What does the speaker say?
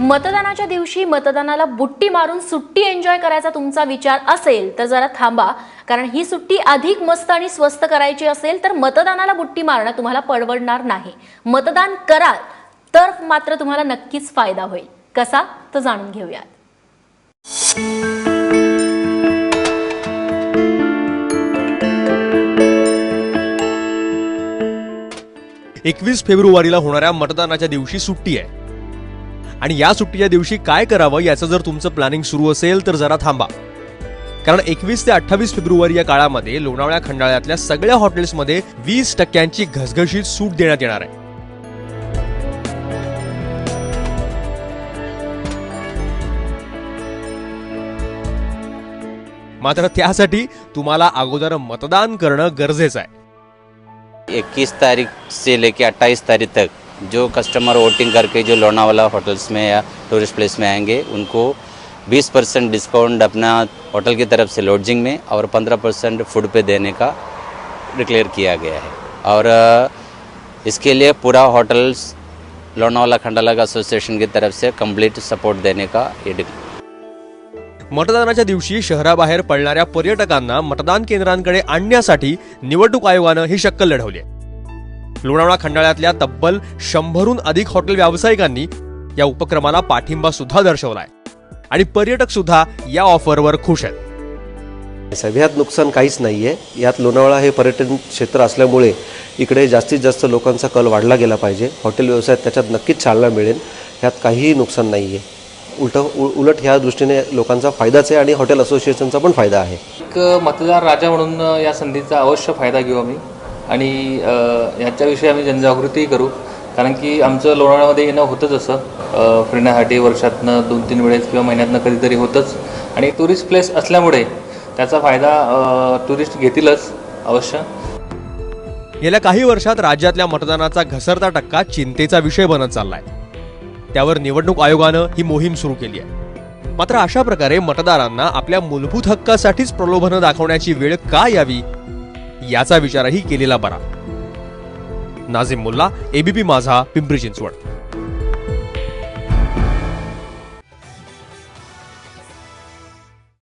मतदानाच्या दिवशी मतदानाला बुट्टी मारून सुट्टी एन्जॉय करायचा तुमचा विचार असेल तर जरा थांबा. कारण ही सुट्टी अधिक मस्त आणि स्वस्त करायची असेल तर मतदानाला बुट्टी मारणं तुम्हाला परवडणार नाही. मतदान कराल तर मात्र तुम्हाला नक्कीच फायदा होईल. कसा? तर जाणून घेऊयात. एकवीस फेब्रुवारीला होणाऱ्या मतदानाच्या दिवशी सुट्टी आहे. आणि या सुट्टीच्या दिवशी काय करावं याचं जर तुमचं प्लॅनिंग सुरू असेल तर जरा थांबा. कारण एकवीस ते अठ्ठावीस फेब्रुवारी या काळामध्ये लोणावळ्या खंडाळ्यातल्या सगळ्या हॉटेल्समध्ये वीस टक्क्यांची घसघशीत सूट देण्यात येणार आहे. मात्र त्यासाठी तुम्हाला अगोदर मतदान करणं गरजेचं आहे. 21 तारीख से लेके 28 तारीख तक जो कस्टमर वोटिंग करके जो लोनावाला होटल्स में या टूरिस्ट प्लेस में आएंगे उनको 20 परसेंट डिस्काउंट अपना होटल की तरफ से लॉजिंग में और 15 परसेंट फूड पे देने का डिक्लेयर किया गया है। और इसके लिए पूरा होटल्स लोनावाला खंडाला एसोसिएशन की तरफ से कंप्लीट सपोर्ट देने का ये मतदानाच्या दिवशी शहराबाहेर पडणाऱ्या पर्यटकांना मतदान केंद्रांकडे आणण्यासाठी निवडणूक आयोगानं ही शक्कल लढवली आहे. लोणावळा खंडाळ्यातल्या तब्बल शंभरहून अधिक हॉटेल व्यावसायिकांनी या उपक्रमाला पाठिंबा सुद्धा दर्शवलाय. आणि पर्यटक सुद्धा या ऑफरवर खुश आहेत. साहेब ह्यात नुकसान काहीच नाही आहे यात लोणावळा हे पर्यटन क्षेत्र असल्यामुळे इकडे जास्तीत जास्त लोकांचा कल वाढला गेला पाहिजे. हॉटेल व्यवसायात त्याच्यात नक्कीच चालना मिळेल. ह्यात काहीही नुकसान नाही आहे उलट उलट ह्या दृष्टीने लोकांचा फायदाच आहे आणि हॉटेल असोसिएशनचा पण फायदा आहे. एक मतदार राजा म्हणून या संधीचा अवश्य फायदा घेऊ आम्ही. आणि ह्याच्याविषयी आम्ही जनजागृतीही करू. कारण की आमचं लोणावळ्यामध्ये येणं होतंच असं. फिरण्यासाठी वर्षातनं दोन तीन वेळेस किंवा महिन्यातनं कधीतरी होतंच. आणि टुरिस्ट प्लेस असल्यामुळे त्याचा फायदा टुरिस्ट घेतीलच अवश्य. गेल्या काही वर्षात राज्यातल्या मतदानाचा घसरता टक्का चिंतेचा विषय बनत चाललाय. त्यावर निवडणूक आयोगानं ही मोहीम सुरू केली आहे. मात्र अशा प्रकारे मतदारांना आपल्या मूलभूत हक्कासाठीच प्रलोभनं दाखवण्याची वेळ का यावी याचा विचारही केलेला बरा. नाझिम मुल्ला एबीपी माझा पिंपरी चिंचवड.